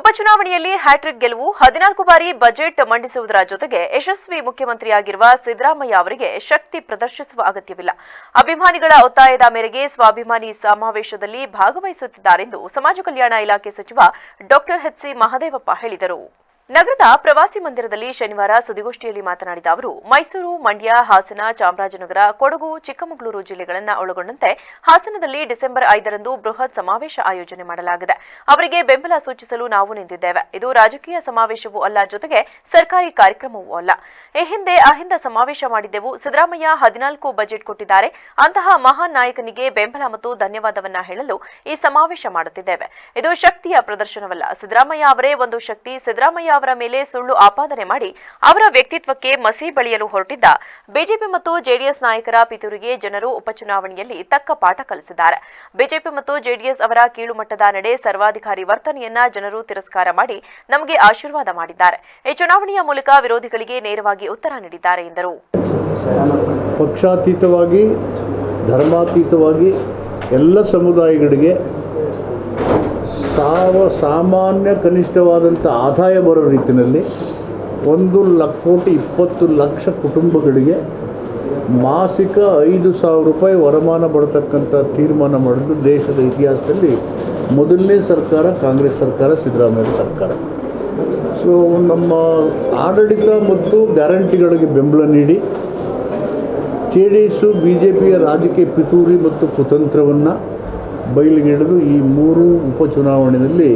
ಉಪಚುನಾವಣೆಯಲ್ಲಿ ಹ್ಯಾಟ್ರಿಕ್ ಗೆಲುವು ಹದಿನಾಲ್ಕು ಬಾರಿ ಬಜೆಟ್ ಮಂಡಿಸುವುದರ ಜೊತೆಗೆ ಯಶಸ್ವಿ ಮುಖ್ಯಮಂತ್ರಿಯಾಗಿರುವ ಸಿದ್ದರಾಮಯ್ಯ ಅವರಿಗೆ ಶಕ್ತಿ ಪ್ರದರ್ಶಿಸುವ ಅಗತ್ಯವಿಲ್ಲ. ಅಭಿಮಾನಿಗಳ ಒತ್ತಾಯದ ಮೇರೆಗೆ ಸ್ವಾಭಿಮಾನಿ ಸಮಾವೇಶದಲ್ಲಿ ಭಾಗವಹಿಸುತ್ತಿದ್ದಾರೆಂದು ಸಮಾಜ ಕಲ್ಯಾಣ ಇಲಾಖೆ ಸಚಿವ ಡಾಕ್ಟರ್ ಎಚ್ಸಿ ಮಹದೇವಪ್ಪ ಹೇಳಿದರು. ನಗರದ ಪ್ರವಾಸಿ ಮಂದಿರದಲ್ಲಿ ಶನಿವಾರ ಸುದ್ದಿಗೋಷ್ಠಿಯಲ್ಲಿ ಮಾತನಾಡಿದ ಅವರು, ಮೈಸೂರು, ಮಂಡ್ಯ, ಹಾಸನ, ಚಾಮರಾಜನಗರ, ಕೊಡಗು, ಚಿಕ್ಕಮಗಳೂರು ಜಿಲ್ಲೆಗಳನ್ನು ಒಳಗೊಂಡಂತೆ ಹಾಸನದಲ್ಲಿ ಡಿಸೆಂಬರ್ ಐದರಂದು ಬೃಹತ್ ಸಮಾವೇಶ ಆಯೋಜನೆ ಮಾಡಲಾಗಿದೆ. ಅವರಿಗೆ ಬೆಂಬಲ ಸೂಚಿಸಲು ನಾವು ನಿಂತಿದ್ದೇವೆ. ಇದು ರಾಜಕೀಯ ಸಮಾವೇಶವೂ ಅಲ್ಲ, ಜೊತೆಗೆ ಸರ್ಕಾರಿ ಕಾರ್ಯಕ್ರಮವೂ ಅಲ್ಲ. ಈ ಹಿಂದೆ ಅಹಿಂದ ಸಮಾವೇಶ ಮಾಡಿದ್ದೆವು. ಸಿದ್ದರಾಮಯ್ಯ ಹದಿನಾಲ್ಕು ಬಜೆಟ್ ಕೊಟ್ಟಿದ್ದಾರೆ. ಅಂತಹ ಮಹಾನ್ ನಾಯಕನಿಗೆ ಬೆಂಬಲ ಮತ್ತು ಧನ್ಯವಾದವನ್ನ ಹೇಳಲು ಈ ಸಮಾವೇಶ ಮಾಡುತ್ತಿದ್ದೇವೆ. ಇದು ಶಕ್ತಿಯ ಪ್ರದರ್ಶನವಲ್ಲ. ಸಿದ್ದರಾಮಯ್ಯ ಅವರೇ ಒಂದು ಶಕ್ತಿ. ಸಿದ್ದರಾಮಯ್ಯ ಅವರ ಮೇಲೆ ಸುಳ್ಳು ಆಪಾದನೆ ಮಾಡಿ ಅವರ ವ್ಯಕ್ತಿತ್ವಕ್ಕೆ ಮಸಿ ಬಳಿಯಲು ಹೊರಟಿದ್ದ ಬಿಜೆಪಿ ಮತ್ತು ಜೆಡಿಎಸ್ ನಾಯಕರ ಪಿತೂರಿಗೆ ಜನರು ಉಪಚುನಾವಣೆಯಲ್ಲಿ ತಕ್ಕ ಪಾಠ ಕಲಿಸಿದ್ದಾರೆ. ಬಿಜೆಪಿ ಮತ್ತು ಜೆಡಿಎಸ್ ಅವರ ಕೀಳುಮಟ್ಟದ ನಡೆ ಸರ್ವಾಧಿಕಾರಿ ವರ್ತನೆಯನ್ನ ಜನರು ತಿರಸ್ಕಾರ ಮಾಡಿ ನಮಗೆ ಆಶೀರ್ವಾದ ಮಾಡಿದ್ದಾರೆ. ಈ ಚುನಾವಣೆಯ ಮೂಲಕ ವಿರೋಧಿಗಳಿಗೆ ನೇರವಾಗಿ ಉತ್ತರ ನೀಡಿದ್ದಾರೆ ಎಂದರು. ಪಕ್ಷಾತೀತವಾಗಿ, ಧರ್ಮಾತೀತವಾಗಿ ಎಲ್ಲ ಸಮುದಾಯಗಳಿಗೆ ಸಾವ ಸಾಮಾನ್ಯ ಕನಿಷ್ಠವಾದಂಥ ಆದಾಯ ಬರೋ ರೀತಿಯಲ್ಲಿ ಒಂದು ಲಕ್ಷ ಕೋಟಿ ಇಪ್ಪತ್ತು ಲಕ್ಷ ಕುಟುಂಬಗಳಿಗೆ ಮಾಸಿಕ ಐದು ಸಾವಿರ ರೂಪಾಯಿ ವರಮಾನ ಬರತಕ್ಕಂಥ ತೀರ್ಮಾನ ಮಾಡಿದ್ದು ದೇಶದ ಇತಿಹಾಸದಲ್ಲಿ ಮೊದಲನೇ ಸರ್ಕಾರ, ಕಾಂಗ್ರೆಸ್ ಸರ್ಕಾರ, ಸಿದ್ದರಾಮಯ್ಯ ಸರ್ಕಾರ. ಸೊ ನಮ್ಮ ಆಡಳಿತ ಮತ್ತು ಗ್ಯಾರಂಟಿಗಳಿಗೆ ಬೆಂಬಲ ನೀಡಿ J D S B J ಪಿಯ ರಾಜಕೀಯ ಪಿತೂರಿ ಮತ್ತು ಕುತಂತ್ರವನ್ನು ಬಯಲಿಗೆಳೆದು ಈ ಮೂರು ಉಪಚುನಾವಣೆಯಲ್ಲಿ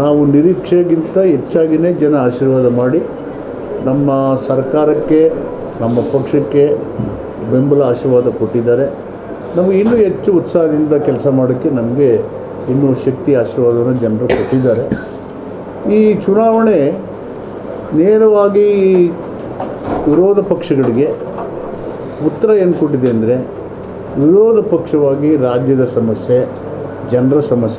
ನಾವು ನಿರೀಕ್ಷೆಗಿಂತ ಹೆಚ್ಚಾಗಿಯೇ ಜನ ಆಶೀರ್ವಾದ ಮಾಡಿ ನಮ್ಮ ಸರ್ಕಾರಕ್ಕೆ, ನಮ್ಮ ಪಕ್ಷಕ್ಕೆ ಬೆಂಬಲ ಆಶೀರ್ವಾದ ಕೊಟ್ಟಿದ್ದಾರೆ. ನಮಗೆ ಇನ್ನೂ ಹೆಚ್ಚು ಉತ್ಸಾಹದಿಂದ ಕೆಲಸ ಮಾಡೋಕ್ಕೆ ನಮಗೆ ಇನ್ನೂ ಶಕ್ತಿ ಆಶೀರ್ವಾದವನ್ನು ಜನರು ಕೊಟ್ಟಿದ್ದಾರೆ. ಈ ಚುನಾವಣೆ ನೇರವಾಗಿ ವಿರೋಧ ಪಕ್ಷಗಳಿಗೆ ಉತ್ತರ ಏನು ಕೊಟ್ಟಿದೆ ಅಂದರೆ ವಿರೋಧ ಪಕ್ಷವಾಗಿ ರಾಜ್ಯದ ಸಮಸ್ಯೆ ಜನರ ಸಮಸ್ಯೆ.